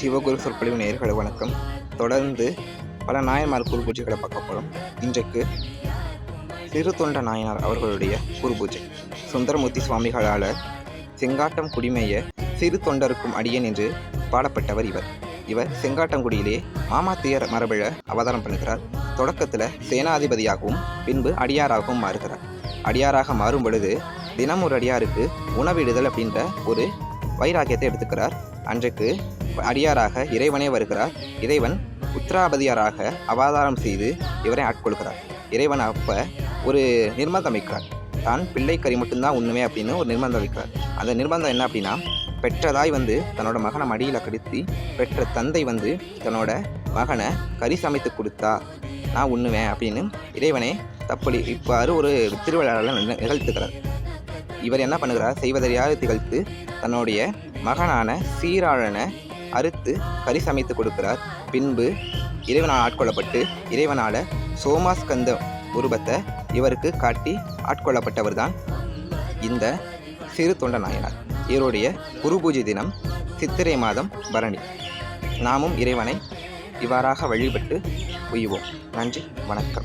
சிவகுரு சொற்பொழிவு நேயர்கள் வணக்கம். தொடர்ந்து பல நாயன்மார் குரு பூஜைகளை பார்க்க போகிறோம் இன்றைக்கு சிறு தொண்ட நாயனார் அவர்களுடைய குரு பூஜை. சுந்தரமூர்த்தி சுவாமிகளால் செங்காட்டம் குடிமைய சிறு தொண்டருக்கும் அடியன் என்று பாடப்பட்டவர் இவர். இவர் செங்காட்டங்குடியிலே மாமாத்தியர் மரபிழ அவதாரம் பண்ணுகிறார். தொடக்கத்தில் சேனாதிபதியாகவும் பின்பு அடியாராகவும் மாறுகிறார். அடியாராக மாறும் பொழுது தினம் ஒரு அடியாருக்கு உணவிடுதல் அப்படின்ற ஒரு வைராக்கியத்தை எடுத்துக்கிறார். அன்றைக்கு அடியாராக இறைவனே வருகிறார். இறைவன் உத்திராபதியாராக அவதாரம் செய்து இவரை ஆட்கொள்கிறார். இறைவன் அப்போ ஒரு நிர்பந்தம் வைக்கிறார் தான் பிள்ளை கறி மட்டும்தான் உண்ணுமே அப்படின்னு ஒரு நிர்பந்தம் வைக்கிறார். அந்த நிர்பந்தம் என்ன அப்படின்னா பெற்றதாய் வந்து தன்னோட மகனை மடியில் கடுத்தி பெற்ற தந்தை வந்து தன்னோட மகனை கறி சமைத்து கொடுத்தா நான் உண்ணுவேன் அப்படின்னு இறைவனே தப்படி இவ்வாறு ஒரு திருவிழாவில் நிகழ்த்துக்கிறார் இவர் என்ன பண்ணுகிறார்? செய்வதறியாக திகழ்த்து தன்னுடைய மகனான சீராழனை அறுத்து கறி சமைத்து கொடுக்கிறார். பின்பு இறைவனால் ஆட்கொள்ளப்பட்டு இறைவனால சோமாஸ்கந்த உருவத்தை இவருக்கு காட்டி ஆட்கொள்ளப்பட்டவர் தான் இந்த சிறு தொண்ட நாயனார். இவருடைய குரு பூஜை தினம் சித்திரை மாதம் பரணி. நாமும் இறைவனை இவ்வாறாக வழிபட்டு உய்வோம். நன்றி வணக்கம்.